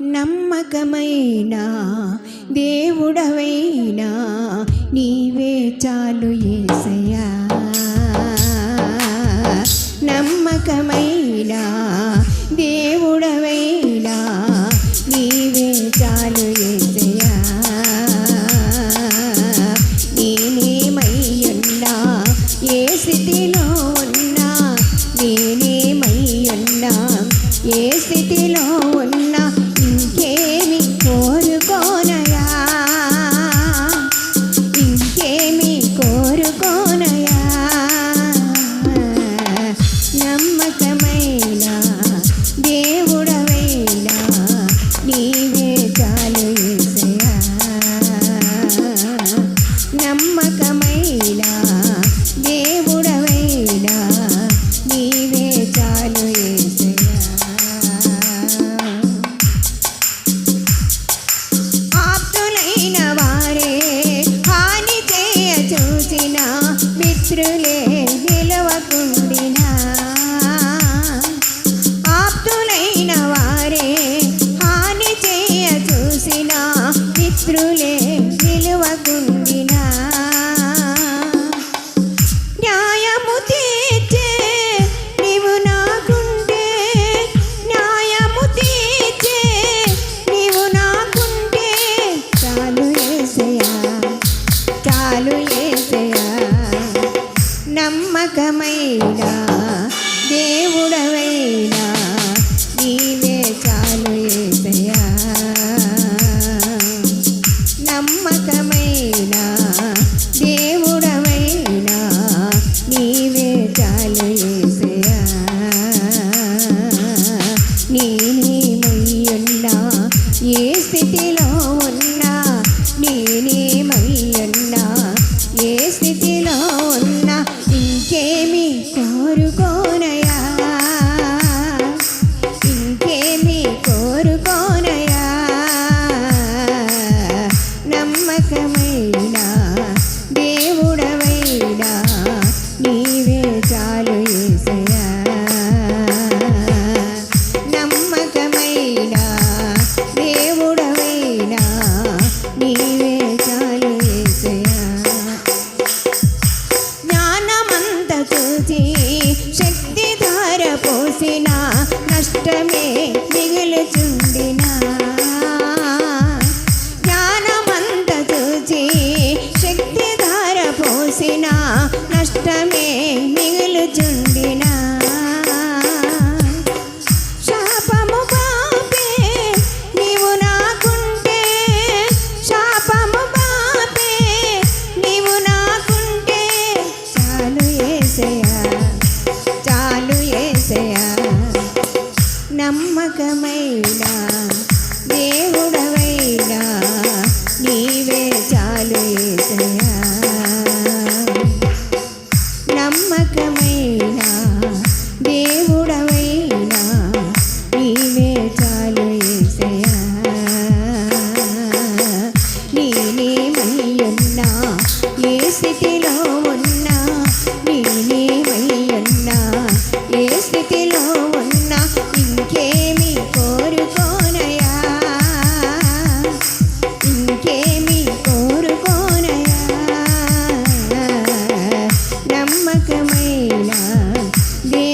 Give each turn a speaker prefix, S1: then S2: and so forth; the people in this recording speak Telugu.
S1: నమ్మకమైనా దేవుడవైనా నీవే చాలు ఏసయ్యా. నమ్మకమైనా దేవుడవైనా నీవే చాలు ఏ చూసినా మిత్రులే నిలవకుండినా. ఆప్తులైన వారే చేయ చూసినా మిత్రులే నిలవకుండినా. దేవుడవైనా దేవుడవైనా నీవే చాలు ఏసయా నమ్మకమైన దేవు స్థితిలో ఉన్నా నేనేమయ్యున్నా ఏ స్థితిలో నమ్మకమైన దే